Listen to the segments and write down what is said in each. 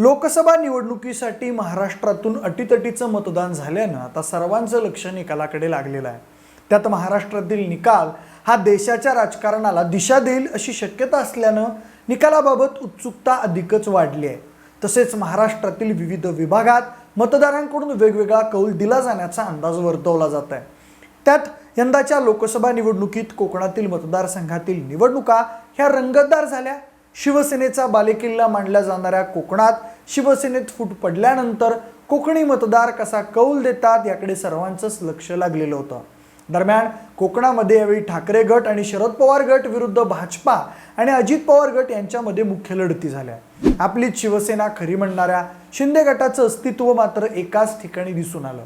लोकसभा निवडणुकीसाठी महाराष्ट्रातून अटीतटीचं मतदान झाल्यानं आता सर्वांचं लक्ष निकालाकडे लागलेलं आहे. त्यात महाराष्ट्रातील निकाल हा देशाच्या राजकारणाला दिशा देईल अशी शक्यता असल्यानं निकालाबाबत उत्सुकता अधिकच वाढली आहे. तसेच महाराष्ट्रातील विविध विभागात मतदारांकडून वेगवेगळा कौल दिला जाण्याचा अंदाज वर्तवला जात आहे. त्यात यंदाच्या लोकसभा निवडणुकीत कोकणातील मतदारसंघातील निवडणुका ह्या रंगतदार झाल्या. शिवसेनेचा बालेकिल्ला मांडल्या जाणाऱ्या कोकणात शिवसेनेत फूट पडल्यानंतर कोकणी मतदार कसा कौल देतात याकडे सर्वांचंच लक्ष लागलेलं होतं. दरम्यान कोकणामध्ये यावेळी ठाकरे गट आणि शरद पवार गट विरुद्ध भाजपा आणि अजित पवार गट यांच्यामध्ये मुख्य लढती झाल्या. आपलीच शिवसेना खरी म्हणणाऱ्या शिंदे गटाचं अस्तित्व मात्र एकाच ठिकाणी दिसून आलं.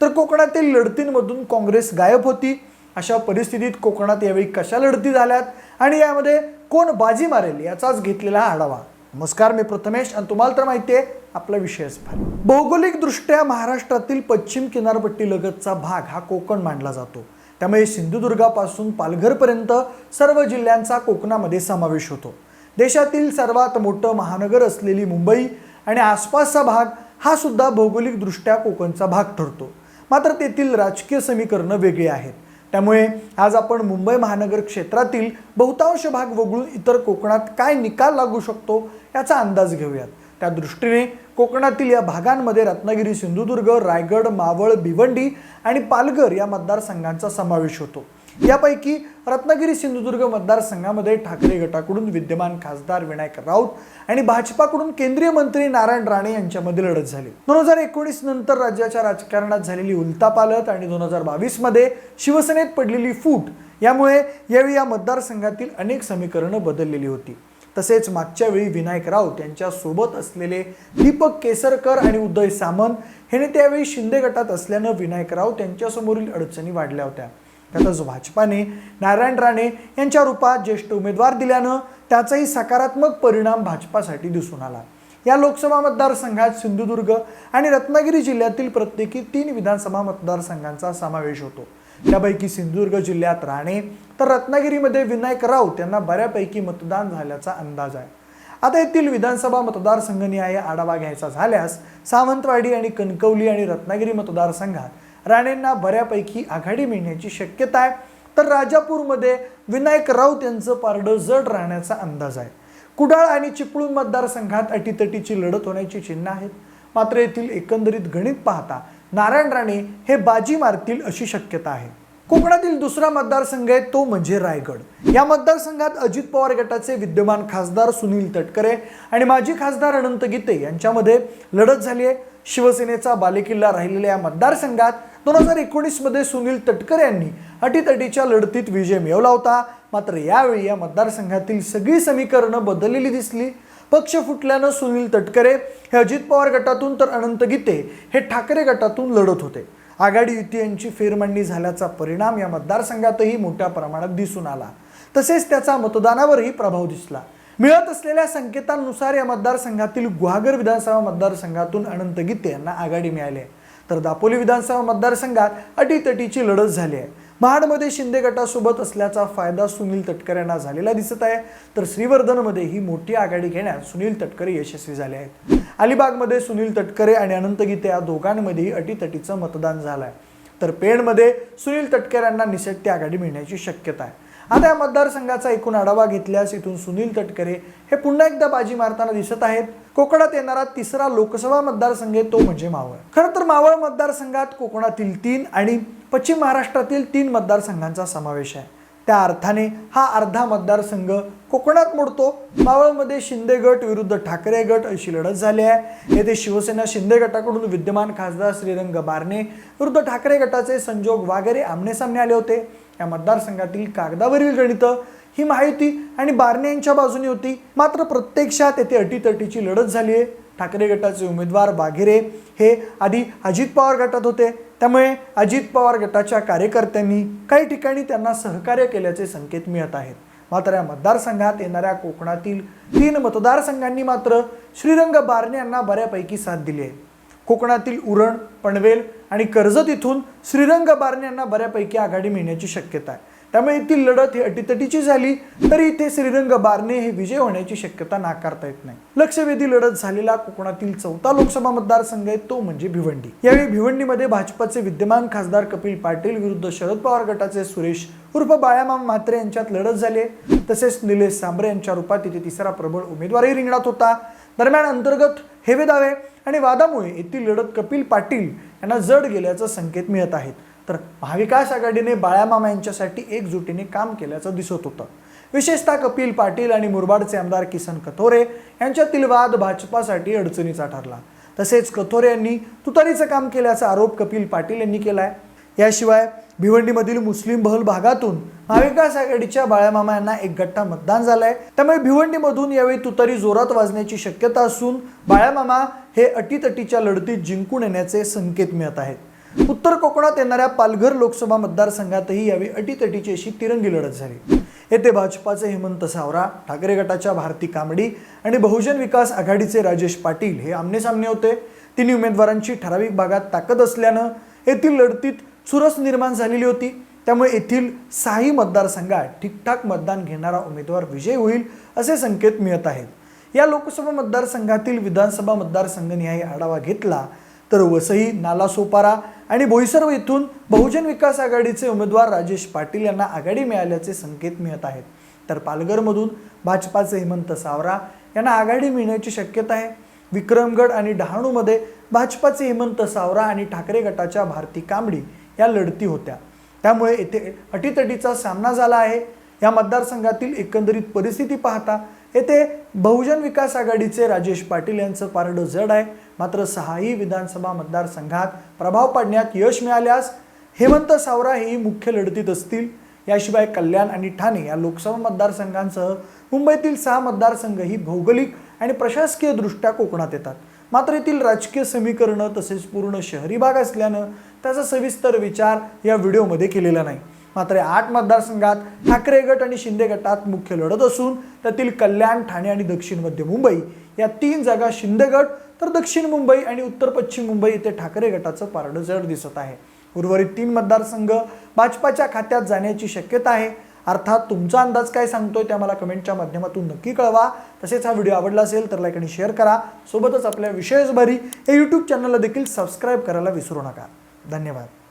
तर कोकणातील लढतींमधून काँग्रेस गायब होती. अशा परिस्थितीत कोकणात यावेळी कशा लढती झाल्यात आणि यामध्ये कोण बाजी मारेल याचाच घेतलेला हा आढावा. नमस्कार मी प्रथमेश आणि तुम्हाला तर माहिती आहे आपला विषयच भौगोलिकदृष्ट्या महाराष्ट्रातील पश्चिम किनारपट्टी लगतचा भाग हा कोकण मानला जातो. त्यामुळे सिंधुदुर्गापासून पालघरपर्यंत सर्व जिल्ह्यांचा कोकणामध्ये समावेश होतो. देशातील सर्वात मोठं महानगर असलेली मुंबई आणि आसपासचा भाग हा सुद्धा भौगोलिकदृष्ट्या कोकणचा भाग ठरतो. मात्र तेथील राजकीय समीकरणं वेगळी आहेत. त्यामुळे आज आपण मुंबई महानगर क्षेत्रातील बहुतांश भाग वगळून इतर कोकणात काय निकाल लागू शकतो याचा अंदाज घेऊयात. त्या दृष्टीने कोकणातील या भागांमध्ये रत्नागिरी सिंधुदुर्ग रायगड मावळ भिवंडी आणि पालघर या मतदारसंघांचा समावेश होतो. यापैकी रत्नागिरी सिंधुदुर्ग मतदारसंघामध्ये ठाकरे गटाकडून विद्यमान खासदार विनायक राऊत आणि भाजपाकडून केंद्रीय मंत्री नारायण राणे यांच्यामध्ये लढत झाली. दोन हजार एकोणीस नंतर राज्याच्या राजकारणात झालेली उलतापालत आणि दोन हजार बावीसमध्ये शिवसेनेत पडलेली फूट यामुळे यावेळी या मतदारसंघातील अनेक समीकरणं बदललेली होती. तसेच मागच्या वेळी विनायक राऊत यांच्या सोबत असलेले दीपक केसरकर आणि उदय सामंत हे त्यावेळी शिंदे गटात असल्यानं विनायक राऊत यांच्यासमोरील अडचणी वाढल्या होत्या. त्यातच भाजपाने नारायण राणे यांच्या रूपात ज्येष्ठ उमेदवार दिल्यानं त्याचाही सकारात्मक परिणाम भाजपासाठी दिसून आला. या लोकसभा मतदारसंघात सिंधुदुर्ग आणि रत्नागिरी जिल्ह्यातील प्रत्येकी तीन विधानसभा मतदारसंघांचा समावेश होतो. त्यापैकी सिंधुदुर्ग जिल्ह्यात राणे तर रत्नागिरीमध्ये विनायक राऊत यांना बऱ्यापैकी मतदान झाल्याचा अंदाज आहे. आता येथील विधानसभा मतदारसंघनिहाय आढावा घ्यायचा झाल्यास सावंतवाडी आणि कणकवली आणि रत्नागिरी मतदारसंघात राणेंना बऱ्यापैकी आघाडी मिळण्याची शक्यता आहे. तर राजापूरमध्ये विनायक राऊत यांचं पारडं जड राहण्याचा अंदाज आहे. कुडाळ आणि चिपळूण मतदारसंघात अटीतटीची लढत होण्याची चिन्ह आहेत. मात्र येथील एकंदरीत गणित पाहता नारायण राणे हे बाजी मारतील अशी शक्यता आहे. कोकणातील दुसरा मतदारसंघ आहे तो म्हणजे रायगड. या मतदारसंघात अजित पवार गटाचे विद्यमान खासदार सुनील तटकरे आणि माजी खासदार अनंत गीते यांच्यामध्ये लढत झाली आहे. शिवसेनेचा बालेकिल्ला राहिलेल्या या मतदारसंघात दोन हजार एकोणीसमध्ये सुनील तटकरे यांनी अटीतटीच्या लढतीत विजय मिळवला होता. मात्र यावेळी या मतदारसंघातील सगळी समीकरणं बदललेली दिसली. पक्ष फुटल्यानं सुनील तटकरे हे अजित पवार गटातून तर अनंत गीते हे ठाकरे गटातून लढत होते. आघाडी युती यांची फेरमांडणी झाल्याचा परिणाम या मतदारसंघातही मोठ्या प्रमाणात दिसून आला. तसेच त्याचा मतदानावरही प्रभाव दिसला. मिळत असलेल्या संकेतांनुसार या मतदारसंघातील गुहागर विधानसभा मतदारसंघातून अनंत गीते यांना आघाडी मिळाली आहे. तर दापोली विधानसभा मतदारसंघात अटीतटीची लढत झाली आहे. महाडमध्ये शिंदे गटासोबत असल्याचा फायदा सुनील तटकर यांना झालेला दिसत आहे. तर श्रीवर्धनमध्ये ही मोठी आघाडी घेण्यात सुनील तटकरे यशस्वी झाले आहेत. अलिबागमध्ये सुनील तटकरे आणि अनंत गीते या दोघांमध्येही अटीतटीचं मतदान झालं आहे तर पेणमध्ये सुनील तटकरे यांना निसटती आघाडी मिळण्याची शक्यता आहे. आता या मतदारसंघाचा एकूण आढावा घेतल्यास इथून सुनील तटकरे हे पुन्हा एकदा बाजी मारताना दिसत आहेत. कोकणात येणारा तिसरा लोकसभा मतदारसंघ आहे तो म्हणजे मावळ. खरं तर मावळ मतदारसंघात कोकणातील तीन आणि पश्चिम महाराष्ट्रातील तीन मतदारसंघांचा समावेश आहे. त्या अर्थाने हा अर्धा मतदारसंघ कोकणात मोडतो. मावळमध्ये शिंदे गट विरुद्ध ठाकरे गट अशी लढत झाली आहे. येथे शिवसेना शिंदे गटाकडून विद्यमान खासदार श्रीरंग बारणे विरुद्ध ठाकरे गटाचे संजोग वागेरे आमनेसामने आले होते. या मतदारसंघातील कागदावरील गणितं ही माहिती आणि बारणे यांच्या बाजूने होती. मात्र प्रत्यक्षात येथे अटीतटीची लढत झाली आहे. ठाकरे गटाचे उमेदवार वाघेरे हे आधी अजित पवार गटात होते. त्यामुळे अजित पवार गटाच्या कार्यकर्त्यांनी काही ठिकाणी त्यांना सहकार्य केल्याचे संकेत मिळत आहेत. मात्र या मतदारसंघात येणाऱ्या कोकणातील तीन मतदारसंघांनी मात्र श्रीरंग बारणे यांना बऱ्यापैकी साथ दिली आहे. कोकणातील उरण पनवेल आणि कर्जत इथून श्रीरंग बारणे यांना बऱ्यापैकी आघाडी मिळण्याची शक्यता आहे. त्यामुळे येथील लढत ही अटीतटीची झाली तरी इथे श्रीरंग बारणे हे विजय होण्याची शक्यता नाकारता येत नाही. लक्षवेधी लढत झालेला कोकणातील चौथा लोकसभा मतदारसंघ आहे तो म्हणजे भिवंडी. यावेळी भिवंडीमध्ये भाजपाचे विद्यमान खासदार कपिल पाटील विरुद्ध शरद पवार गटाचे सुरेश उर्फ बाळामाम म्हात्रे यांच्यात लढत झाली आहे. तसेच निलेश सांबरे यांच्या रूपात तिथे तिसरा प्रबळ उमेदवारही रिंगणात होता. दरम्यान अंतर्गत हेवे दावे आणि वादामुळे येथील लढत कपिल पाटील यांना जड गेल्याचा संकेत मिळत आहेत तर महाविकास आघाडीने बाळामामा यांच्यासाठी एकजुटीने काम केल्याचं दिसत होतं. विशेषतः कपिल पाटील आणि मुरबाडचे आमदार किसन कथोरे यांच्यातील वाद भाजपासाठी अडचणीचा ठरला. तसेच कथोरे यांनी तुतारीचं काम केल्याचा आरोप कपिल पाटील यांनी केला आहे याशिवाय भिवंडीमधील मुस्लिम बहुल भागातून महाविकास आघाडीच्या बाळ्यामामा यांना एक गट्टा मतदान झालंय. त्यामुळे भिवंडीमधून यावेळी तुतारी जोरात वाजण्याची शक्यता असून बाळ्यामामा हे अटीतटीच्या लढतीत जिंकून येण्याचे संकेत मिळत आहेत. उत्तर कोकणात येणाऱ्या पालघर लोकसभा मतदारसंघातही यावेळी अटीतटीची अशी तिरंगी लढत झाली. येथे भाजपाचे हेमंत सावरा ठाकरे गटाच्या भारती कांबडी आणि बहुजन विकास आघाडीचे राजेश पाटील हे आमनेसामने होते. तिन्ही उमेदवारांची ठराविक भागात ताकद असल्यानं येथील लढतीत चुरस निर्माण झालेली होती. त्यामुळे येथील साही मतदारसंघात ठीकठाक मतदान घेणारा उमेदवार विजय होईल असे संकेत मिळत आहेत. या लोकसभा मतदारसंघातील विधानसभा मतदारसंघनिहाय आढावा घेतला तर वसई नालासोपारा आणि बोईसर्व येथून बहुजन विकास आघाडीचे उमेदवार राजेश पाटील यांना आघाडी मिळाल्याचे संकेत मिळत आहेत. तर पालघरमधून भाजपाचे हेमंत सावरा यांना आघाडी मिळण्याची शक्यता आहे. विक्रमगड आणि डहाणूमध्ये भाजपाचे हेमंत सावरा आणि ठाकरे गटाच्या भारती कांबडी या लढती होत्या. त्यामुळे येथे अटीतटीचा सामना झाला आहे. या मतदारसंघातील एकंदरीत परिस्थिती पाहता येथे बहुजन विकास आघाडीचे राजेश पाटील यांचं पारडं जड आहे. मात्र सहाही विधानसभा मतदारसंघात प्रभाव पाडण्यात यश मिळाल्यास हेमंत सावरा हेही मुख्य लढतीत असतील. याशिवाय कल्याण आणि ठाणे या लोकसभा मतदारसंघांसह मुंबईतील सहा मतदारसंघ ही भौगोलिक आणि प्रशासकीय दृष्ट्या कोकणात येतात. मात्र येथील राजकीय समीकरणं तसेच पूर्ण शहरी भाग असल्यानं त्याचा सविस्तर विचार या व्हिडिओमध्ये केलेला नाही. मात्र या आठ मतदारसंघात ठाकरे गट आणि शिंदे गटात मुख्य लढत असून त्यातील कल्याण ठाणे आणि दक्षिण मध्य मुंबई या तीन जागा शिंदे गट तर दक्षिण मुंबई आणि उत्तर पश्चिम मुंबई येथे ठाकरे गटाचं पारडं जड दिसत आहे. उर्वरित तीन मतदारसंघ भाजपाच्या खात्यात जाण्याची शक्यता आहे. अर्थात तुमचा अंदाज काय सांगतोय ते आम्हाला कमेंटच्या माध्यमातून नक्की कळवा. तसेच हा व्हिडिओ आवडला असेल तर लाईक आणि शेअर करा. सोबतच आपल्या विशेष भरी हे यूट्यूब चॅनलला देखील सबस्क्राईब करायला विसरू नका. धन्यवाद.